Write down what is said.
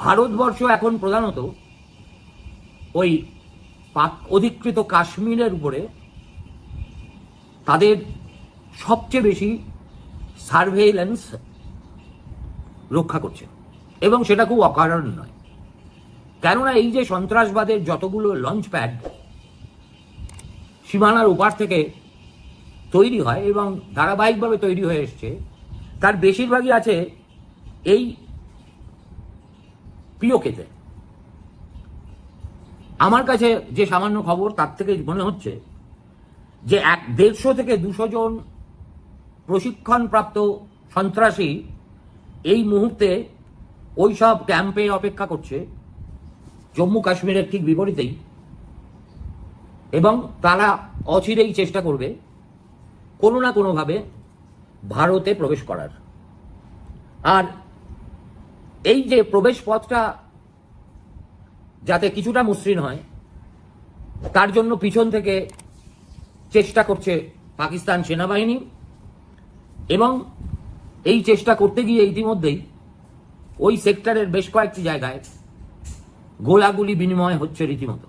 ভারতবর্ষ এখন প্রধানত ওই পাক অধিকৃত কাশ্মীরের উপরে তাদের সবচেয়ে বেশি সার্ভেইলেন্স রক্ষা করছে। এবং সেটা খুব অকারণ নয়। কেননা এই যে সন্ত্রাসবাদের যতগুলো লঞ্চ প্যাড সীমানার ওপার থেকে তৈরি হয় এবং ধারাবাহিকভাবে তৈরি হয়ে এসছে, তার বেশিরভাগই আছে এই পিওকেতে আমার কাছে যে সামান্য খবর, তার থেকে মনে হচ্ছে যে এক দেড়শো থেকে দুশো জন প্রশিক্ষণপ্রাপ্ত সন্ত্রাসী এই মুহূর্তে ওই সব ক্যাম্পে অপেক্ষা করছে, জম্মু কাশ্মীরের ঠিক বিপরীতেই। এবং তারা অচিরেই চেষ্টা করবে কোনো না কোনোভাবে ভারতে প্রবেশ করার। আর এই যে প্রবেশ পথটা যাতে কিছুটা মসৃণ হয়, তার জন্য পিছন থেকে চেষ্টা করছে পাকিস্তান সেনাবাহিনী এবং এই চেষ্টা করতে গিয়ে ইতিমধ্যেই ওই সেক্টরের বেশ কয়েকটি জায়গায় গোলাগুলি বিনিময় হচ্ছে রীতিমতো।